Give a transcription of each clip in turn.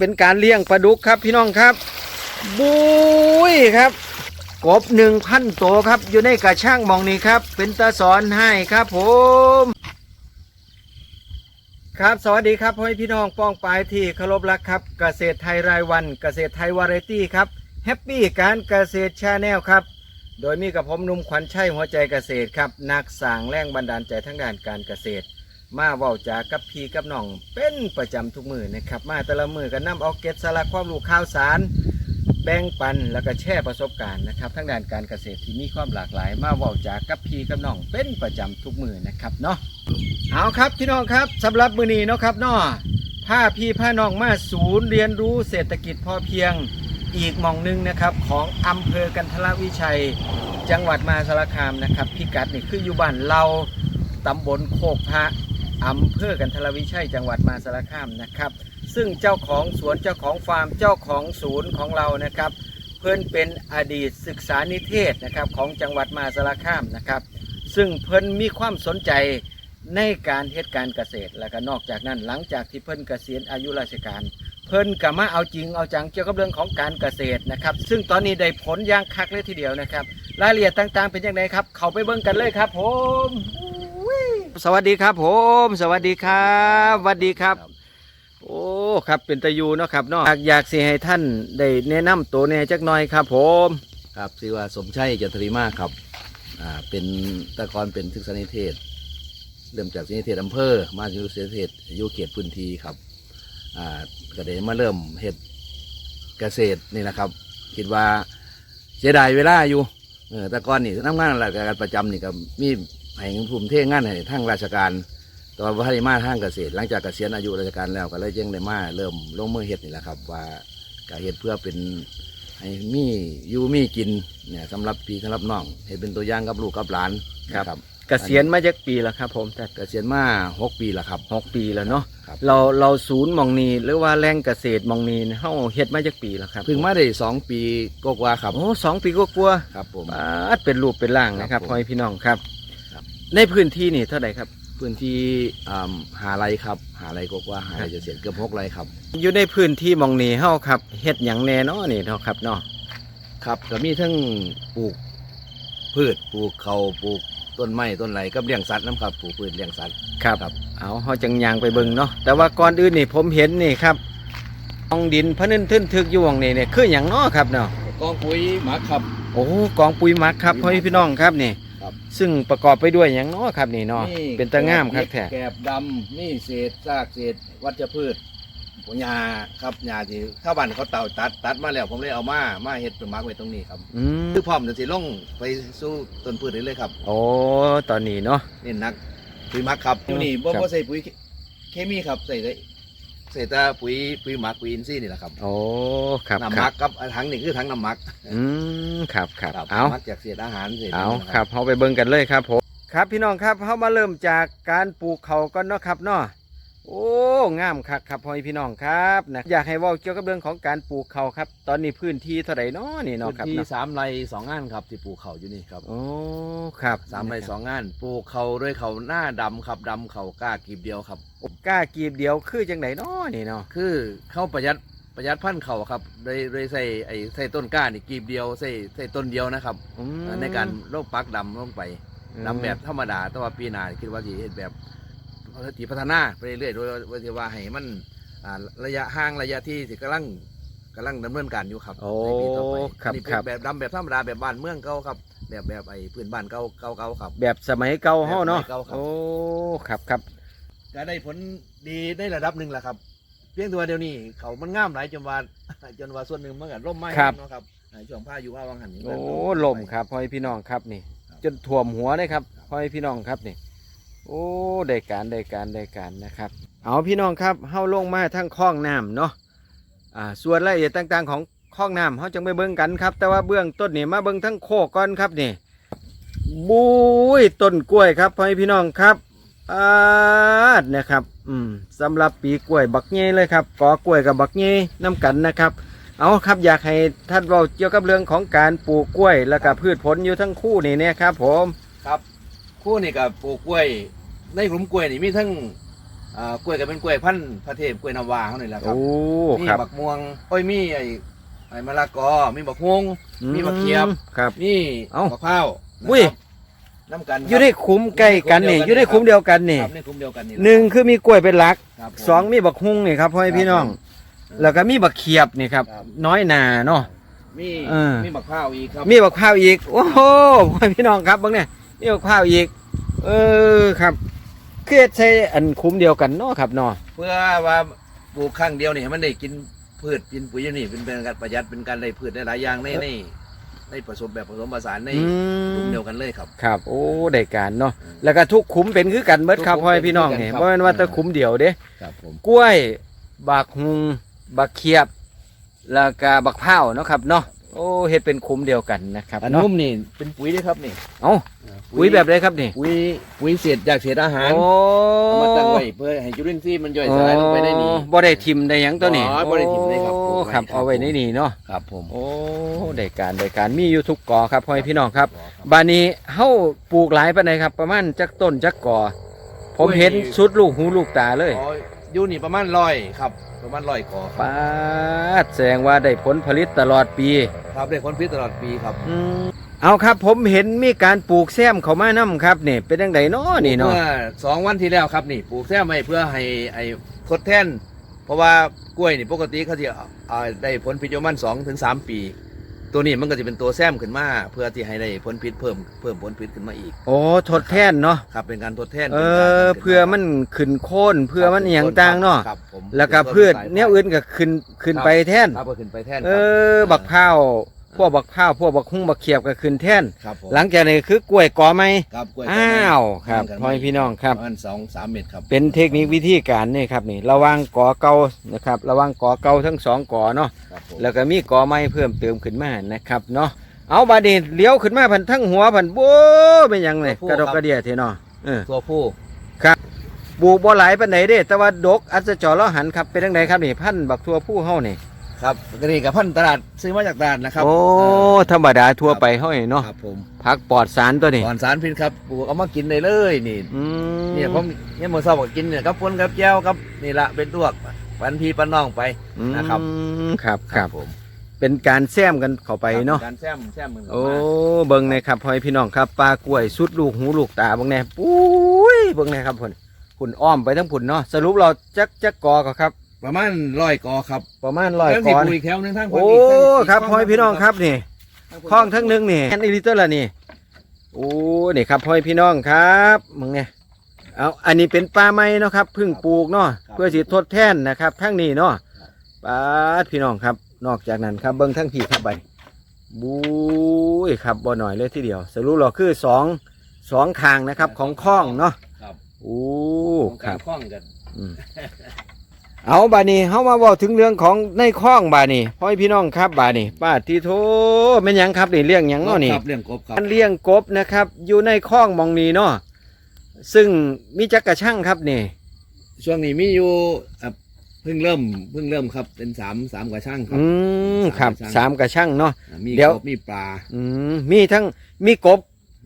เป็นการเลี้ยงปลาดุกครับพี่น้องครับ บุ้ยครับกบหนึ่งพันตัวครับ อยู่ในกระช่างมองนี้ครับ เป็นตาสอนให้ครับผม ครับสวัสดีครับพ่อพี่น้องป้องปลายที่เคารพรักครับ เกษตรไทยรายวัน เกษตรไทยวาไรตี้ครับแฮปปี้การเกษตรชาแนลครับโดยมีกับผมนุ่มขวัญชัยหัวใจเกษตรครับนักสร้างแรงบันดาลใจทั้งด้านการเกษตร มาเว้าจากกับพี่กับน้องเป็นประจำทุกมือนะครับ มาแต่ละมือกันนำเอาเก็ตสาระความรู้ข่าวสาร แบ่งปันแล้วก็แชร์ประสบการณ์นะครับทั้งด้านการเกษตรที่มีความหลากหลาย มาเว้าจากกับพี่กับน้องเป็นประจำทุกมือนะครับเนาะเอาครับพี่น้องครับสำหรับมือนี้เนาะครับเนาะผ้าพี่ผ้าน้องมาศูนย์เรียนรู้เศรษฐกิจพอเพียงอีกหมองหนึงนะครับของอำเภอกันทรวิชัย จังหวัดมหาสารคามนะครับพิกัดนี่คืออยู่บ้านเราตำบลโคกพระ อำเภอกันทรวิชัยจังหวัดมาสารคามนะครับ ซึ่งเจ้าของสวนเจ้าของฟาร์มเจ้าของศูนย์ของเรานะครับ เพิ่อนเป็นอดีตศึกษานิเทศนะครับของจังหวัดมาสารคามนะครับ ซึ่งเพิ่นมีความสนใจในการเฮ็ดการเกษตรและก็นอกจากนั้นหลังจากที่เพิ่นเกษียณอายุราชการ เพิ่นก็มาเอาจริงเอาจังเกี่ยวกับเรื่องของการเกษตรนะครับ ซึ่งตอนนี้ได้ผลอย่างคักเลยทีเดียวนะครับ รายละเอียดต่างๆเป็นยังไงครับ เข้าไปเบิ่งกันเลยครับผม สวัสดีครับ ผม สวัสดีครับสวัสดีครับ โอ้ครับเป็นตะยูเนาะครับเนาะอยากอยากสิให้ท่านได้แนะนำตัวแหน่จักหน่อยครับ ผมครับชื่อว่าสมชัยจันทริมาครับอ่าเป็นแตะกอนเป็นศึกษานิเทศ เริ่มจากศึกษานิเทศอำเภอมาอยู่ศึกษานิเทศอยู่เขตพื้นที่ครับอ่าก็ได้มาเริ่มเฮ็ดเกษตรนี่นะครับ คิดว่าเสียดายเวลาอยู่เออแต่ก่อนนี่ทำงานราชการประจำนี่ก็มี ให้ภูมิเทงานให้ทั้งราชการแต่ว่าพระมาทางเกษตร หลังจากเกษียณอายุราชการแล้วก็เลยจึงได้มาเริ่มลงมือเฮ็ดนี่แหละครับ ว่าก็เฮ็ดเพื่อเป็นให้มีอยู่มีกินเนี่ยสำหรับพี่สำหรับน้องให้เป็นตัวอย่างกับลูกกับหลานนะครับเกษียณมาจากปีแล้วครับ ผมแต่เกษียณมาหกปีแล้วครับ หกปีแล้วเนาะครับ เราเราศูนย์หมองนีหรือว่าแรงเกษตรหมองนีเนี่ยเฮาเฮ็ดมาจากปีแล้วครับเพิ่งมาได้สองปีกว่าๆครับโอ้สองปีก็กลัวาครับผม ๆปาดเป็นรูปเป็นร่างนะครับครับผม พ่อแม่พี่น้องครับครับ ในพื้นที่นี่เท่าไหร่ครับ พื้นที่อ่าหาไรครับ หาไรกว่าๆหาไรจะเสียเกือบหกไรครับ อยู่ในพื้นที่หมองนีเฮาครับเฮ็ดหยังแน่เนาะนี่เนาะครับเนาะครับก็มีทั้งปลูกพืชปลูกเขาวปลูกต้นไม้ต้นไรกับเลี้ยงสัตว์น้ำครับปลูกพืชเลี้ยงสัตว์ครับ ครับ เอาเฮาจังยางไปเบิ่งเนาะแต่ว่าก่อนอื่นนี่ผมเห็นนี่ครับกองดินพะนึนทึนทึกอยู่หมองนี่เนี่ยคือหยังเนาะครับเนาะกองปุ๋ยหมักครับ โอ้กองปุ๋ยหมักครับพ่อแม่พี่น้องครับนี่ครับ ซึ่งประกอบไปด้วยหยังเนาะครับนี่เนาะเป็นตะง่ามครับแท้แกบดำนี่เศษซากเศษวัชพืชหญ้าครับหญ้าที่ชาวบ้านเขาเต่าตัดตัดมาแล้วผมเลยเอามามาเฮ็ดเป็นหมักไว้ตรงนี้ครับอืมคือพร้อมจะสิลงไปสู่ต้นพืชได้เลยครับโอ้ตอนนี้เนาะนี่นักปุ๋ยหมักครับอยู่นี่บ่ครับบ่ใส่ปุ๋ยเคมีครับใส่ ได้ใส่แต่ปุ๋ยปุ๋ยหมักปุ๋ยอินทรีย์นี่แหละครับโอ้ครับน้ำคหมัรับกครับถังนี่คือถังน้ำหมักอืมครับครับครับเอาหมักจากเศษอาหารเศษเอานั่นนะครับเฮาไปเบิ่งกันเลยครับผมครับพี่น้องครับเฮามาเริ่มจากการปลูกเขาก่อนเนาะครับเนาะ โอ้งามคักครับพ่อแม่พี่น้องครับนะอยากให้เว้าเกี่ยวกับเรื่องของการปลูกเขาครับ ตอนนี้พื้นที่เท่าไหร่เนาะนี่เนาะครับพื้นที่เนาะสามไร่สองงานครับที่ปลูกเขาอยู่นี่ครับโอ้ครับสามไร่สองงานปลูกเขาด้วยเขาหน้าดำครับดำเขากล้ากีบเดียวครับกล้ากีบเดียวคือจังไดเนาะนี่เนาะคือเข้าประหยัดประหยัดพันธุ์เขาครับโดยโดยใส่ไอ้ใส่ต้นกล้านี่กีบเดียวใส่ใส่ต้นเดียวนะครับอืมในการโรคปักดำลงไปดำแบบธรรมดาแต่ว่าปีหน้าคิดว่าสิเฮ็ดแบบ ที่พัฒนาไปเรื่อยๆโดยว่าสิว่าให้มันอ่าระยะห่างระยะที่สิกำลังกำลังดำเนินการอยู่ครับโอ้ในปีต่อไปครับนี่คเป็นรับแบบดำแบบธรรมดาแบบบ้านเมืองเก่าครับ แบบแบบไอ้พื้นบ้านเก่าเก่าเก่าครับ แบบสมัยเก่าเฮาเนาะแบบสมัยเก่าครับโอ้ครับครับก็ได้ผลดีได้ระดับหนึ่งแหละครับ เพียงแตัวาเดียวนี้เขามันงามหลายจนว่าจนว่าส่วนหนึ่งมันก็ร่มไม้ครับเนาะครับในช่วงพายุว่าวังหันนี่โอ้ก็ลมครับพ่อแม่พี่น้องครับนี่ครับจนท่วมหัวเลยครับครับพ่อแม่พี่น้องครับนี่ โอ้ได้การได้การได้การนะครับ เอาพี่น้องครับเฮาลงมาทั้งคลองน้ำเนาะอ่าส่วนรายละเอียดต่างๆของคลองน้ำเฮาจังไปเบิ่งกันครับ แต่ว่าเบื้องต้นนี่มาเบิ่งทั้งโคกก่อนครับนี่บุ้ยต้นกล้วยครับพ่อพี่น้องครับอาดนะครับอืมสำหรับปีกล้วยบักเง่เลยครับกอกล้วยกับบักเง่น้กันนะครับเอาครับอยากให้ท่านเราเกี่ยวกับเรื่องของการปลูกกล้วย แล้วก็พืชผลอยู่ทั้งคู่นี่เนี่ยครับ ผมครับ คู่นี่กับปลูกกล้วย ในกลุ่มกล้วยนี่มีทั้งอ่อ่ากล้วยก็เป็นกล้วยพันธุ์พระเทพกล้วยน้ำว้าเขานี่แหละครับ โอ้มีครับบักม่วงโอ้ยมีไอ้ไอ้มะละกอ มีบักฮวง มีบักเขียบครับ มีเอ้าบักพร้าวนะอุ้ย ครับน้ำกันครับ อยู่ในคุ้มใกล้กันนี่อยู่ในคุ้มเดียวกันนี่ครับในคุ้มเดียวกันนี่แหละหนึ่งคือมีกล้วยเป็นหลักครับผม สองมีบักฮุ้งนี่ครับพ่อแม่พี่น้องแล้วก็มีบักเขียบนี่ครับ ครับ น้อยหนาเนาะ มีเออ มีบักพร้าวอีกครับมีบักข้าวอีก โอ้โหพ่อแม่พี่น้องครับเบางเนี่ย มีบักข้าวอีก เออครับคือเฮ็ดใช้อันคุ้มเดียวกันเนาะครับเนาะเพื่อว่าปลูกครั้งเดียวนี่ให้มันได้กินพืชกินปุ๋ยอยู่นี่เป็นเป็นการประหยัดเป็นการได้พืชได้หลายอย่างในในในผสมแบบผสมผสานในอืกลุ่มมเดียวกันเลยครับ ครับ โอ้ได้การเนาะแล้วก็ทุกคุ้มเป็นคือกันเบิดครับทุกคุ้มพ่อแม่พี่น้องนี่เป็นคือกันครับเพราะมันว่าแต่คุ้มเดียวเด้ ครับผมกล้วยบักฮุงบักเขียบ แล้วก็บักเผาวเนาะครับเนาะ โอ้เฮ็ดเป็นคุ้มเดียวกันนะครับอันเนาะนุ่มนี่เป็นปุ๋ยด้วยครับนี่เอ้าปุ๋ยแบบไรครับนี่ปุ๋ยปุ๋ยเศษจากเศษอาหารโอ้เอามาตั้งไว้เพื่อให้จุลินทรีย์มันย่อยสลายลงไปได้นี่ บ่ได้ทิมได้หยังตัวนี้อ๋อบ่ได้ทิ่มได้ครับโอ้ปลูกไว้ครับครับเอาไว้ในนี่เนาะครับผมโอ้ได้การได้การมีอยู่ทุกกอครับพ่อแม่พี่น้องครับบานนี้เฮาปลูกหลายปานใดครับ ประมาณจักต้นจักกอ ผมเห็นสุดลูกหูลูกตาเลย อ๋อ อยู่นี่ประมาณร้อยครับประมาณร้อยกอครับปาดแสดงว่าได้ผลผลิตตลอดปี ครับได้ผลผลิตตลอดปีครับอืมเอาครับผมเห็นมีการปลูกแซมเขามานํครับนี่เป็นจังไดเนาะนี่เนาะเมื่อสองวันที่แล้วครับนี่ปลูกแซมไว้เพื่อให้ไอ้ทดแทน เพราะว่ากล้วยนี่ปกติเขาจะอ่าได้ผลผลิตประมาณสองถึงสามปี ตัวนี้มันก็จะเป็นตัวแซมขึ้นมา เพื่อที่ให้ได้ผลผลิตเพิ่มเพิ่มผลผลิตขึ้นมาอีก โอ้ทดแทนเนาะครับเป็นการทดแทนเอป็นการอขึ้เพื่อมันขึ้นโค่นเพื่อมันอหย่างต่างเนาะครับผมแล้วก็พืชแนวอื่นก็ขึ้นขึ้นไปแทนครับก็ขึ้นไปแทนเอครับ อบักพร้าว พวกบักพร้าวพวกบักหุ้งบักเขียบก็ขึ้นแท่นครับผมหลังจากนี้คือกล้วยกอไหมครับกล้วยอ้าวครับห่างกันพ่อแม่พี่น้องครับประมาณสองสามเมตรครับเป็นเทคนิควิธีการนี่ครับนี่ ระหวังกอเก่านะครับ ระหวังกอเก่าทั้งสองกอเนาะครับผมแล้วก็มีกอไม้เพิ่มเติมขึ้นมานะครับเนาะเอาบาดนี้เลี้ยวขึ้นมาพันทั้งหัวพันโบ้เป็นหยังเลยกระดกกระเดียเทเนาะเออตัวผู้ปลูกบ่หลายปานไหนเด้ แต่ว่าดกอัศจรล้อหันครับเป็นจังไดครับนี่พันธุ์บักทั่วผู้เฮานี่ ครับก็นี่กับพันธุ์ตลาดซื้อมาจากตลาดนะครับโอ้ธรรมดาทั่วไปเฮานี่เนาะครับผมผักปลอดสารตัวนี้ก่อนสารพิษครับปลูกเอามากินได้เลยนี่อืมเนี่ยผมเนี่ยมือเศร้าก็กินเนี่ยกับปนกับแก้วครับนี่ละเป็นลวกปันพี่ปันน้องไป นะครับ อืมครับครับผมเป็นการแซมกันเข้าไปเนาะ การแซมแซมมือโอ้เบิ่งในครับพ่อแม่พี่น้องครับปลากล้วยสุดลูกหูลูกตาเบิ่งแน่ปุ้ยเบิ่งแน่ครับพุ่นพุ่นอ้อมไปทั้งพุ่นเนาะสรุปเราจักจักกอก็ครับ ประมาณร้อยกอครับประมาณร้อยแล้วกสิอปลูกนี่อีกแถวหนึงทั้งโอ้ครับพ่อแม่พี่น้องครับนี่คลองทั้งหนึงนี่แอนอีลิเตอร์ละนี่โอ้นี่ครับพ่อแม่พี่น้องครับมึงเนี่ยเอาอันนี้เป็นปลาไม้เนาะครับเพิ่งปลูกเนาะเพื่อสิทดแทนนะครับทั้งนี้เนาะปลาดพี่น้องครับ นอกจากนั้นครับเบิ้งทั้งพี่ครับไปบุ้ยครับบ่หน่อยเลยทีเดียวสรุปเราคือสองสองทางนะครับของคลองเนาะครับโอ้คครัรับบ คล้องกันอืม เอาบานี้เฮามาบอกถึงเรื่องของในคลองบานี้พ่อพี่น้องครับบานี้ป้าทีโทแม่นหยังครับนี่เลี้ยงหยังเนาะนี่ครับเรื่องกบครับการเลี้ยงกบนะครับ อยู่ในคลองหมองนี้เนาะซึ่งมีจักกระช่างครับนี่ ช่วงนี้มีอยู่อะเพิ่งเริ่มเพิ่งเริ่มครับเป็นสามสามกว่าช่างครัอืมครับสามกระช่างเนาะ อะมีเดี๋ยวกบมีปลา อืมมีทั้งมีกบ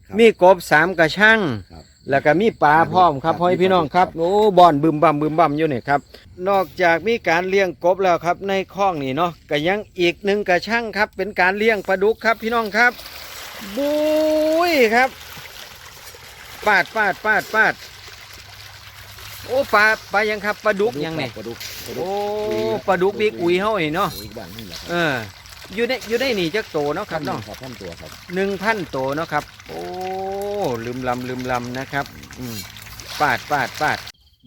ครับมีกบสามกระช่างครับ แล้วก็มีปลาพร้อมครับครับพ่อพี่น้องครับครับโอ้บอนบึมบัมบึมบัมอยู่นี่ครับนอกจากมีการเลี้ยงกบแล้วครับ ในคลองนี่เนาะก็ยังอีกหนึ่งกระช่างครับ เป็นการเลี้ยงปลาดุกครับพี่น้องครับบุ้ยครับ ปาดปาดปาดปาดโอ้ปลาปลายังครับปลาดุกยังนี่ปลาดุกปลาดุโอ้กปลาดุกบิ๊กอุยเฮานี่เนาะอีกบ้านนี่แหละครับเอออยู่ในอยู่ในนี่จักโตเนาะครับเนาะครับท่านตัวครับหนึ่งพันโตเนาะครับ โอ้ ลืมลำลืมลำนะครับอืมปาดปาดปาด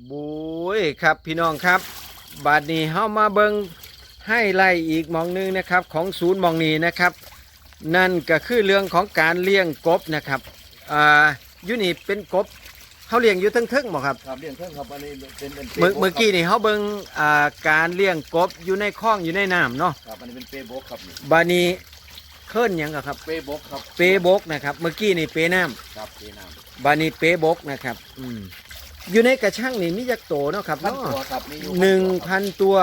บุ้ยครับพี่น้องครับ บาดนี้เฮามาเบิงให้ไล่อีกหมองหนึงนะครับ ของศูนย์หมองนี้นะครับ นั่นก็คือเรื่องของการเลี้ยงกบนะครับอ่าอยู่นี่เป็นกบเขาเลี้ยงอยู่ทั้งทึ่งๆหมอครับครับเรื่องเครื่องครับอันนี้เป็นเป็นเมื่อเมื่อกี้นี่เขาเบิงอ่าการเลี้ยงกบอยู่ในคลองอยู่ในน้ำเนาะครับอันนี้เป็นเปโบกครับนี่บาดนี้ เคลื่อนหยังกะครับ เปโบกครับเปบกนะครับ เมื่อกี้นี่เปน้ำครับเปน้บานีเป๊บกนะครับ อืมอยู่ในกระช่างนี่มีจักโตเนาะครับำพันเนาะตัวครับมีอยู่หนึ่งพันตัว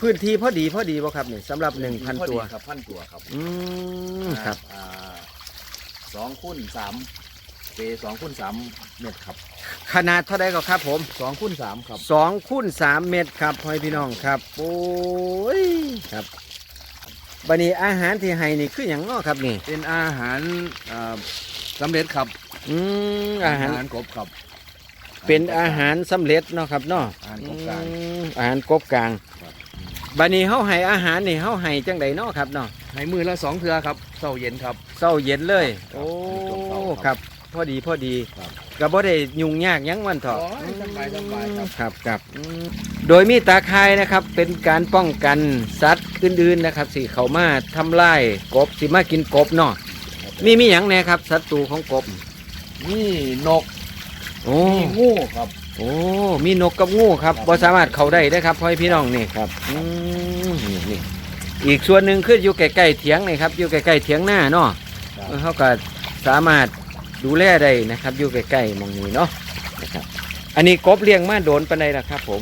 พื้นที่พอดีพอดีบ่ครับนี่สำหรับหนึ่งพันพอดีตัว ครับพันตัวครับอืมครับ อ่าสองคูณสามเปสองคูณสามเมตรครับขนาดเท่าใดก็ครับผมสองคูณสามครับสองคูณสามเมตรครับพ่อแม่พี่น้องครับ โอ้ยครับ บันนี้อาหารที่ให้นี่คืออย่างเนอครับนี่ เป็นอาหารอ่าสำเร็จครับอืมอาหาร กบครับเป็นอาหารสำเร็จเนาะครับเนาะอาหารกบกลาง อืมอาหารกบกลางครับ บันนี้เฮาให้อาหารนี่เฮาให้จังใดเนาะครับเนาะให้มือละสองเทือครับเช้าเย็นครับ เช้าเย็นเลย ครับโอ้ช่วงเช้าคครัรับบ พอดีพอดีครับ ก็บ่ได้ยุ่งยากหยังมันเถอะโอ้ยสบายสบายครับ ครับครับอืมโดยมีตาข่ายนะครับเป็นการป้องกันสัตว์อื่นๆนะครับสิเขามาทำลายกบสิมากินกบเนาะมีมีหยังแหน่ครับศัตรูของกบนี่นกโอ้มีงูครับ โอ้มีนกกับงูครับครับบ่สามารถเข้าได้ได้อครับพ่อพี่น้องนี่ ครับ อืมนี่นี่อีกส่วนหนึ่งคืออยู่ใกล้ๆเถียงนี่ครับอยู่ใกล้ๆเถียงหน้าเนาะครับ เออเขาก็สามารถ ดูแลได้นะครับ อยู่ใกล้ๆหมองนี้เนาะนะครับ อันนี้กบเลี้ยงมาโดนปานใดล่ะครับ ผม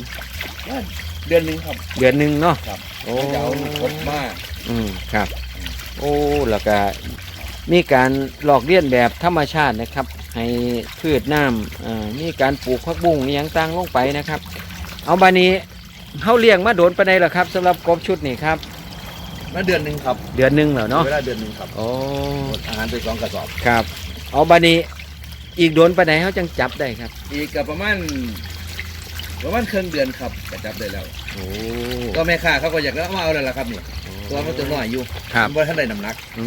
เดือนหนึ่งครับ เดือนหนึ่งเนาะครับ โอ้จะเอากบมาอืมครับ โอ้แล้วก็มีการหลอกเลียนแบบธรรมชาตินะครับ ให้พืชน้ำอ่ามีการปลูกผักบุ้งอหยังต่างลงไปนะครับ เอาบานี้เขาเลี้ยงมาโดนปานใดล่ะครับสำหรับกบชุดนี้ครับ มาเดือนหนึ่งครับเดือนหนึ่งแล้วเนาะเวลาเดือนหนึ่งครับโอ้หมดอาหารไปสองกระสอบ ครับ เอาบานี้อีกโดนปานใดเขาจังจับได้ครับ อีกกับประมาณประมาณครึ่งเดือนครับกระจับได้แล้ว โอ้ก็แม่ค้าเขาก็อยากเอามาเอาแล้วล่ะครับนี่ตัวมันตัวน้อยอยู่ครับมันบ่ทันได้น้ำหนัก อื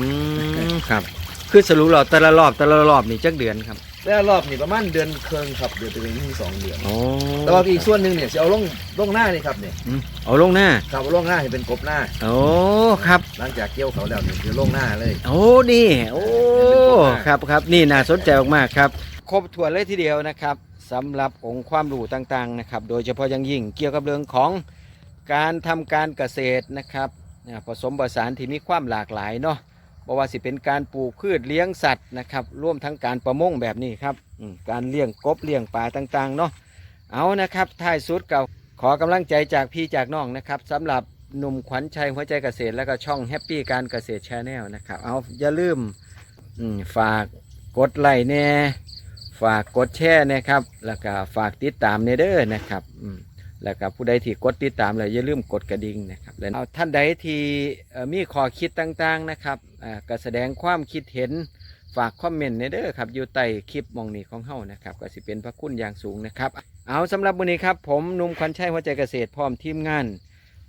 มครับ คือสรุปเราแต่ละรอบแต่ละรอบนี่จักเดือนครับ แล้วรอบนี่ประมาณเดือนครึ่งครับเดือนตัวเองที่สองเดือนโอ้แต่ว่าอีกส่วนหนึ่งเนี่ยจะเอาลงลงหน้านี่ครับเนี่ยอืมเอาลงหน้าครับเอาลงหน้าให้เป็นกบหน้าโอ้ครับ หลังจากเกี่ยวเขาแล้วเนี่ยจะลงหน้าเลย โอ้นี่โอ้เป็นตัวมากครับครับนี่น่าสนใจมากๆครับ ครบถ้วนเลยทีเดียวนะครับสำหรับองค์ความรู้ต่างๆนะครับโดยเฉพาะอย่างยิ่งเกี่ยวกับเรื่องของการทำการเกษตรนะครับเนี่ยผสมผสานที่มีความหลากหลายเนาะ บ่ว่าสิเป็นการปลูกพืชเลี้ยงสัตว์นะครับร่วมทั้งการประมงแบบนี้ครับการเลี้ยงกบเลี้ยงปลาต่างๆเนาะเอานะครับท้ายสุดเก่าขอกำลังใจจากพี่จากน้องนะครับสำหรับหนุ่มขวัญชัยหัวใจเกษตรแล้วก็ช่องแฮปปี้การเกษตรชาแนลนะครับเอาอย่าลืมฝากกดไลค์แน่ฝากกดแชร์นะครับแล้วก็ฝากติดตามเนเด้อนะครับแล้วก็ผู้ใดที่กดติดตามเลยอย่าลืมกดกระดิ่งนะครับและเอาท่านใดที่มีข้อคิดต่างๆนะครับ อ่าก็แสดงความคิดเห็นฝากคอมเมนต์ในเด้อครับอยู่ใต้คลิปมองนี้ของเฮานะครับก็สิเป็นพระคุณอย่างสูงนะครับ เอาสำหรับวันนี้ครับ ผมหนุ่มควันชัยหัวใจเกษตรพร้อมทีมงาน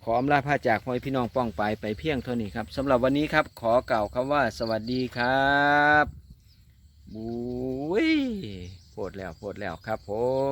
ขออำลาพาจากพ่อพี่น้องป้องไปไปเพียงเท่านี้ครับสำหรับวันนี้ครับ ขอกล่าวคำว่าสวัสดีครับบุ้ยโพดแล้วโพดแล้วครับผม